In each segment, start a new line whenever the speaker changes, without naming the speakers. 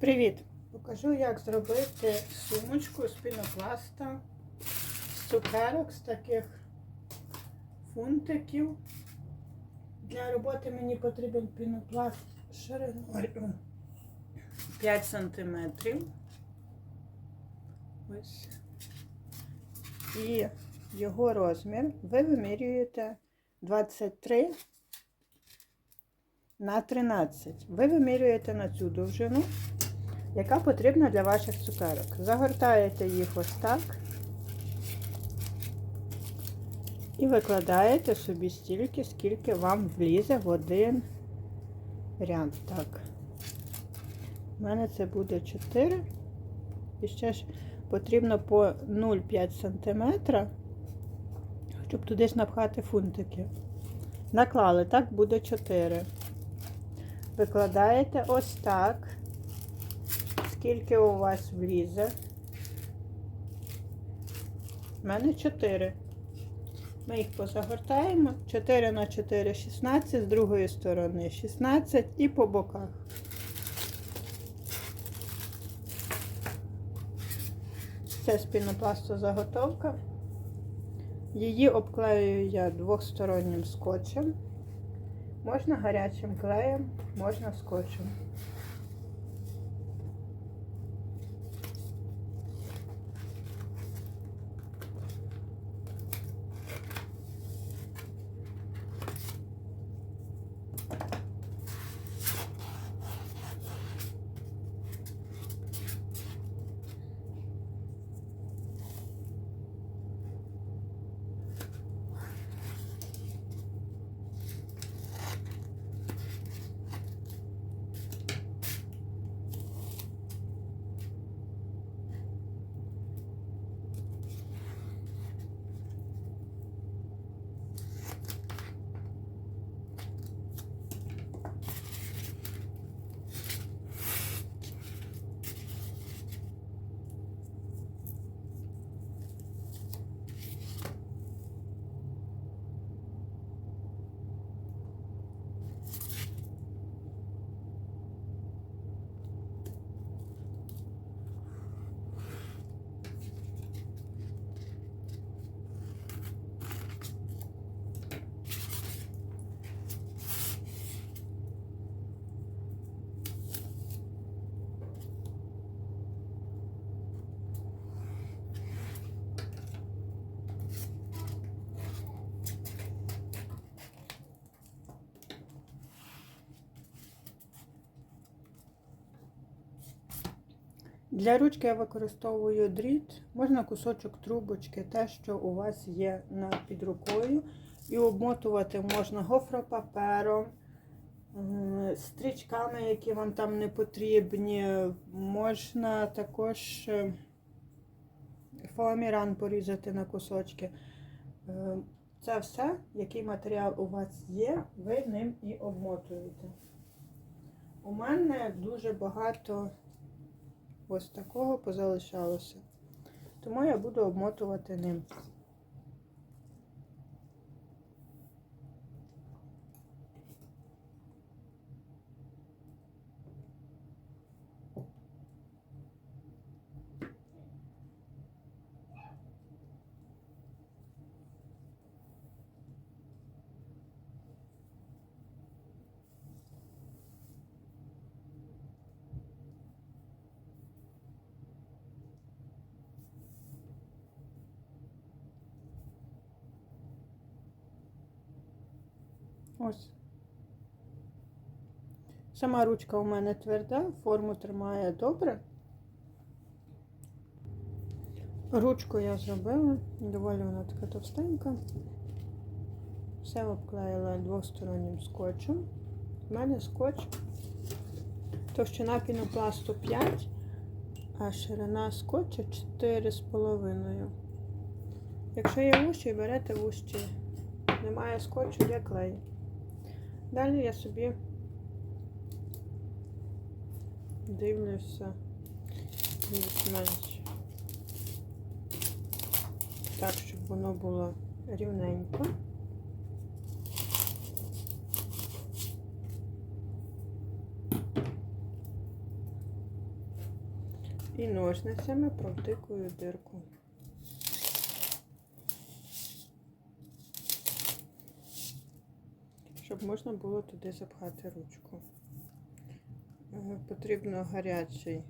Привіт! Покажу, як зробити сумочку з пінопласта, з цукерок, з таких фунтиків. Для роботи мені потрібен пінопласт шириною 5 см. Ось. І його розмір ви вимірюєте 23 на 13. Ви вимірюєте на цю довжину, яка потрібна для ваших цукерок. Загортаєте їх ось так і викладаєте собі стільки, скільки вам влізе в один ряд. Так. У мене це буде 4. І ще ж потрібно по 0,5 см, щоб туди ж напхати фунтики. Наклали, так буде 4. Викладаєте ось так, скільки у вас влізе. У мене 4. Ми їх позагортаємо. 4 на 4 16, з другої сторони 16 і по боках. Це з заготовка. Її обклеюю я двостороннім скотчем. Можна гарячим клеєм, можна скотчем. Для ручки я використовую дріт, можна кусочок трубочки, те, що у вас є під рукою. І обмотувати можна гофропапером, стрічками, які вам там не потрібні. Можна також е, фоаміран порізати на кусочки. Е, Це все, який матеріал у вас є, ви ним і обмотуєте. У мене дуже багато ось такого позалишалося. Тому я буду обмотувати ним. Ось. Сама ручка у мене тверда, форму тримає добре. Ручку я зробила, доволі вона така товстенька. Все обклеїла двостороннім скотчем. У мене скотч товщина пінопласту 5, а ширина скотча 4,5. Якщо є вущі, берете вущі. Немає скотчу, є клей. Далі я собі дивлюся більш-менш так, щоб воно було рівненько. І ножницями провтикую дирку. Щоб можна було туди запхати ручку. Е, Потрібно гарячий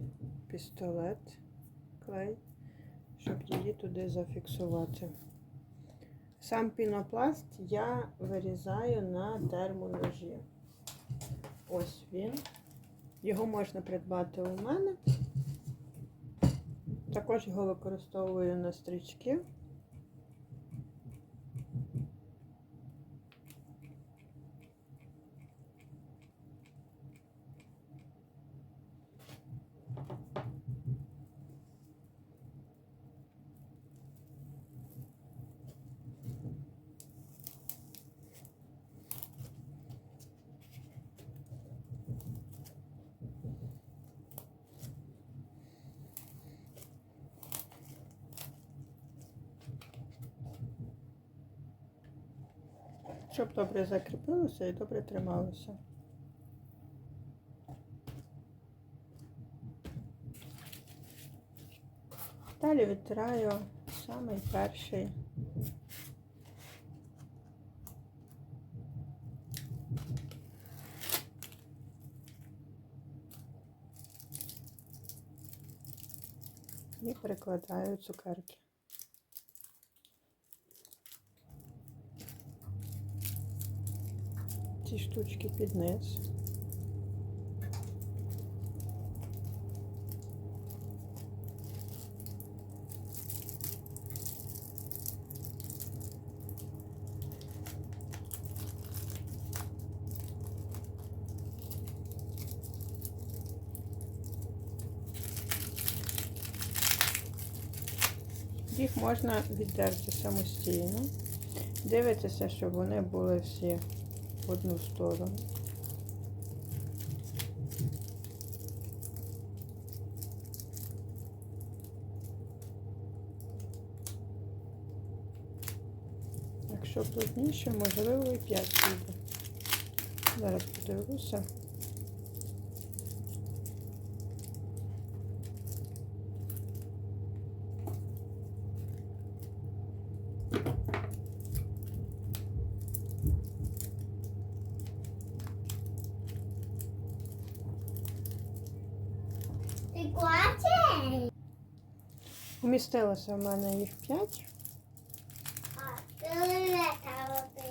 пістолет, клей, щоб її туди зафіксувати. Сам пінопласт я вирізаю на термоножі. Ось він. Його можна придбати у мене. Також його використовую на стрічки. Щоб добре закріпилося і добре трималося. Далі відтираю самий перший. І перекладаю цукерки. Ці штучки під низ. Їх можна віддерти самостійно. Дивитися, щоб вони були всі в одну сторону. Якщо плотніше, можливо і 5 буде. Зараз подивлюся. Умістилося в мене їх 5.
А, ти.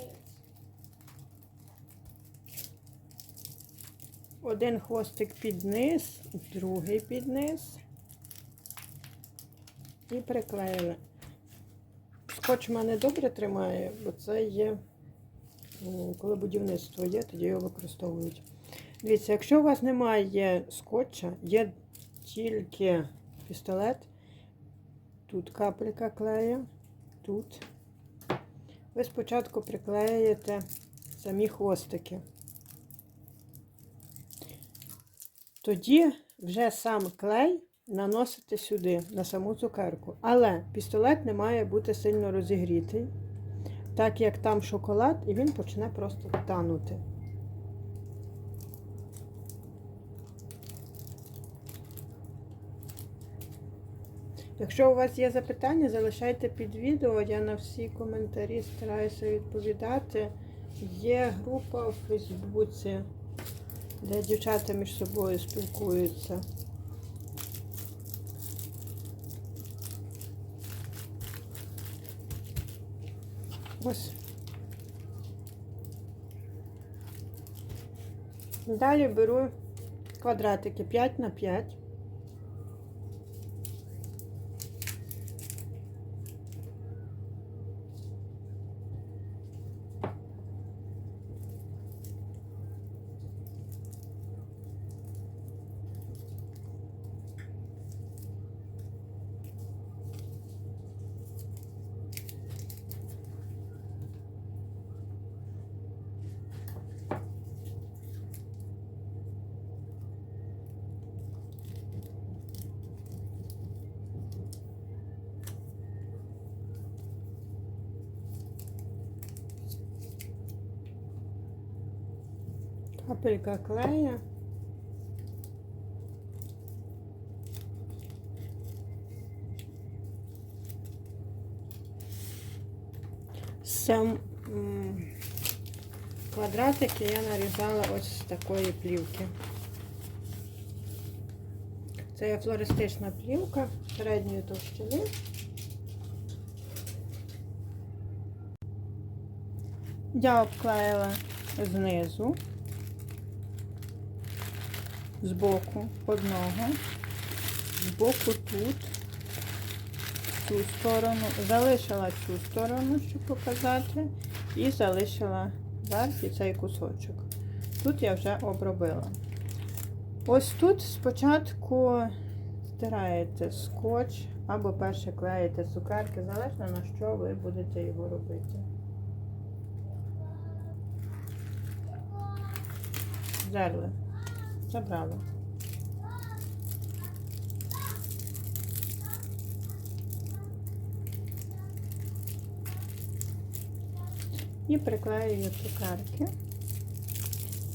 Один хвостик під низ, другий під низ. І приклеїли. Скотч в мене добре тримає, бо це є, коли будівництво є, тоді його використовують. Дивіться, якщо у вас немає скотча, є тільки пістолет, тут капелька клею, тут. Ви спочатку приклеїте самі хвостики. Тоді вже сам клей наносите сюди, на саму цукерку. Але пістолет не має бути сильно розігрітий, так як там шоколад, і він почне просто танути. Якщо у вас є запитання, залишайте під відео. Я на всі коментарі стараюся відповідати. Є група в Фейсбуці, де дівчата між собою спілкуються. Ось. Далі беру квадратики 5 на 5. капелька клея. Сам квадратики я нарізала ось з такої плівки. Це є флористична плівка середньої товщини. Я обклеїла знизу збоку одного, збоку тут, цю сторону, залишила цю сторону, щоб показати, і залишила верх і цей кусочок. Тут я вже обробила. Ось тут спочатку стираєте скотч або перше клеїте цукерки, залежно на що ви будете його робити. Зерли. Забрали. І приклеюю цукерки.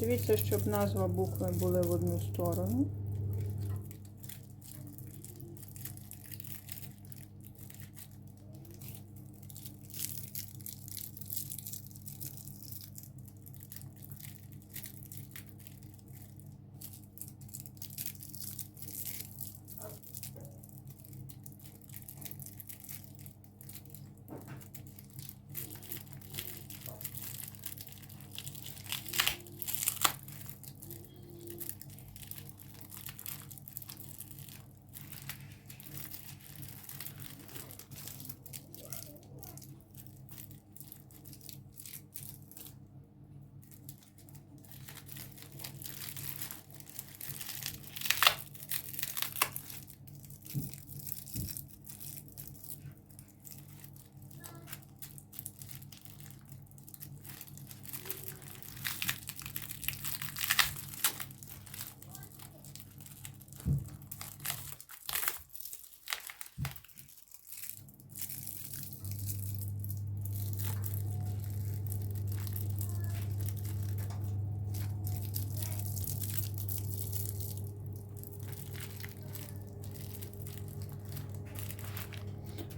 Дивіться, щоб назва букви були в одну сторону.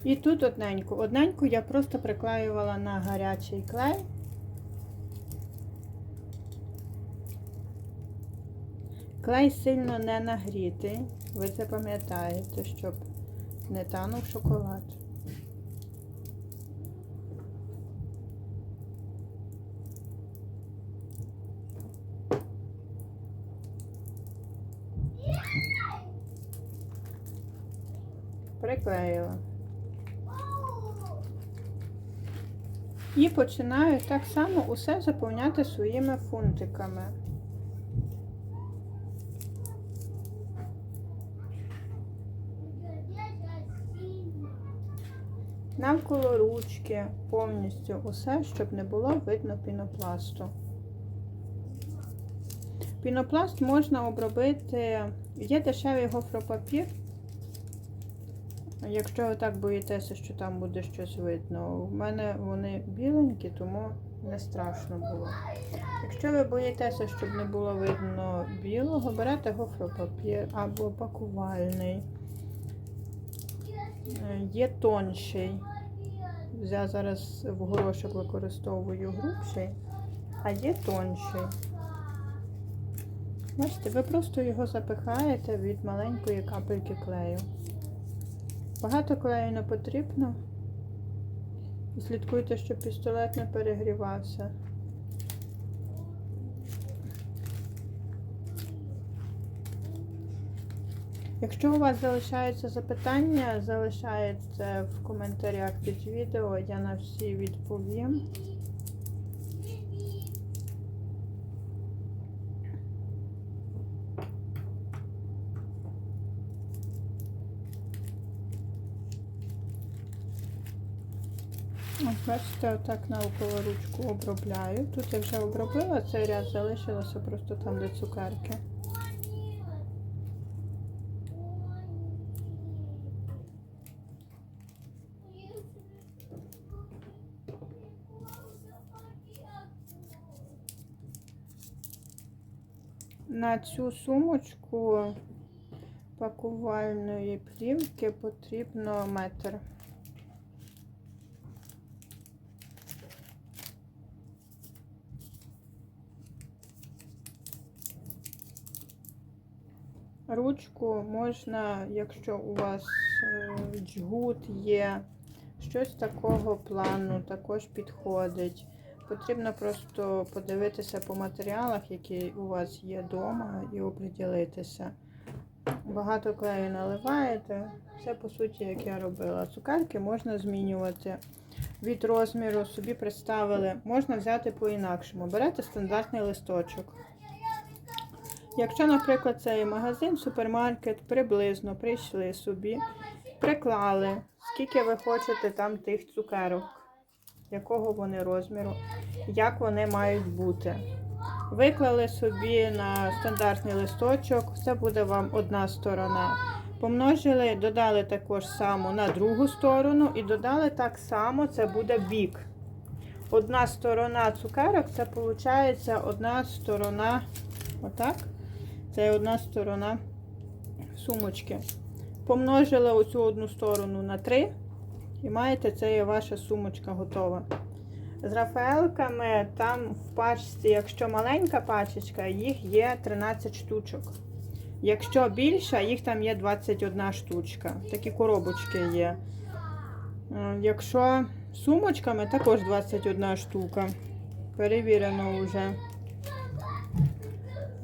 І тут одненьку. Одненьку я просто приклеювала на гарячий клей. Клей сильно не нагрітий. Ви це пам'ятаєте, щоб не танув шоколад. Приклеїла. І починаю так само усе заповняти своїми фунтиками. Навколо ручки повністю усе, щоб не було видно пінопласту. Пінопласт можна обробити, є дешевий гофропапір. Якщо ви так боїтеся, що там буде щось видно, у мене вони біленькі, тому не страшно було. Якщо ви боїтеся, щоб не було видно білого, берете гофропапір або пакувальний. Е, Є тонший. Я зараз в горошок використовую грубший, а є тонший. Бачите, ви просто його запихаєте від маленької капельки клею. Багато клею не потрібно. І слідкуйте, щоб пістолет не перегрівався. Якщо у вас залишаються запитання, залишайте в коментарях під відео, я на всі відповім. Ось, бачите, отак навколо ручку обробляю. Тут я вже обробила, цей ряд залишилося просто там, де цукерки. На цю сумочку пакувальної плівки потрібно метр. Ручку можна, якщо у вас е, джгут є, щось такого плану також підходить. Потрібно просто подивитися по матеріалах, які у вас є вдома, і оприділитися. Багато клею наливаєте. Це по суті, як я робила. Цукерки можна змінювати від розміру, собі представили. Можна взяти по-інакшому. Берете стандартний листочок. Якщо, наприклад, це є магазин, супермаркет, приблизно прийшли собі, приклали, скільки ви хочете там тих цукерок, якого вони розміру, як вони мають бути. Виклали собі на стандартний листочок, це буде вам одна сторона. Помножили, додали також само на другу сторону і додали так само, це буде бік. Одна сторона цукерок, це виходить одна сторона, отак. Це одна сторона сумочки. Помножили оцю одну сторону на 3 і маєте, це є ваша сумочка готова. З рафаелками там в пачці, якщо маленька пачечка, їх є 13 штучок. Якщо більша, їх там є 21 штучка. Такі коробочки є. Е, Якщо сумочками, також 21 штука. Перевірено вже.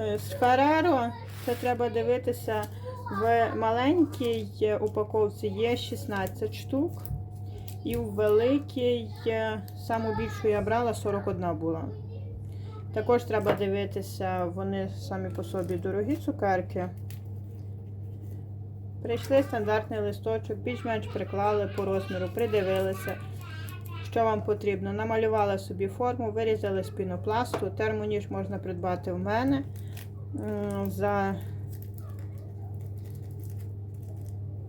Е, З Ferrero це треба дивитися в маленькій упаковці є 16 штук. І в великій, е, саму більшу я брала, 41 була. Також треба дивитися, вони самі по собі дорогі цукерки. Прийшли стандартний листочок, більш-менш приклали по розміру, придивилися, що вам потрібно. Намалювали собі форму, вирізали з пінопласту. Термоніж можна придбати в мене. За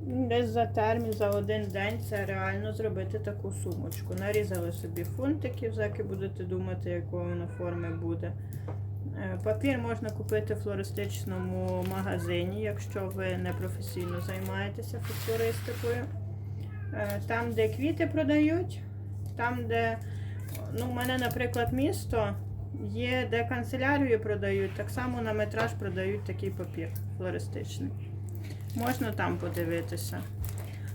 Десь за термін, за один день це реально зробити таку сумочку. Нарізали собі фунтиків, заки будете думати, якої воно форми буде. Е, Папір можна купити в флористичному магазині, якщо ви не професійно займаєтеся флористикою. Е, Там, де квіти продають, там, де ну, у мене, наприклад, місто є, де канцелярію продають, так само на метраж продають такий папір флористичний. Можна там подивитися.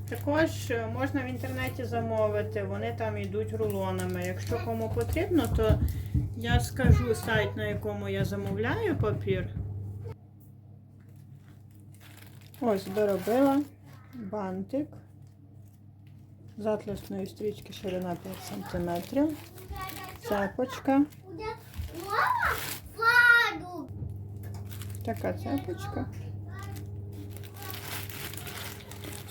Також е, можна в інтернеті замовити, вони там йдуть рулонами. Якщо кому потрібно, то я скажу сайт, на якому я замовляю папір. Ось доробила бантик з атласної стрічки ширина 5 см. Цепочка. Така цепочка.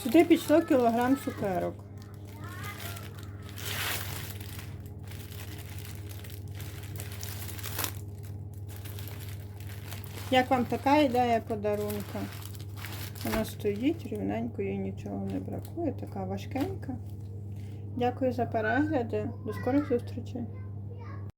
Сюди пішло кілограм цукерок. Як вам така ідея подарунка? Вона стоїть рівненько, їй нічого не бракує, така важкенька. Дякую за перегляди. До скорих зустрічей!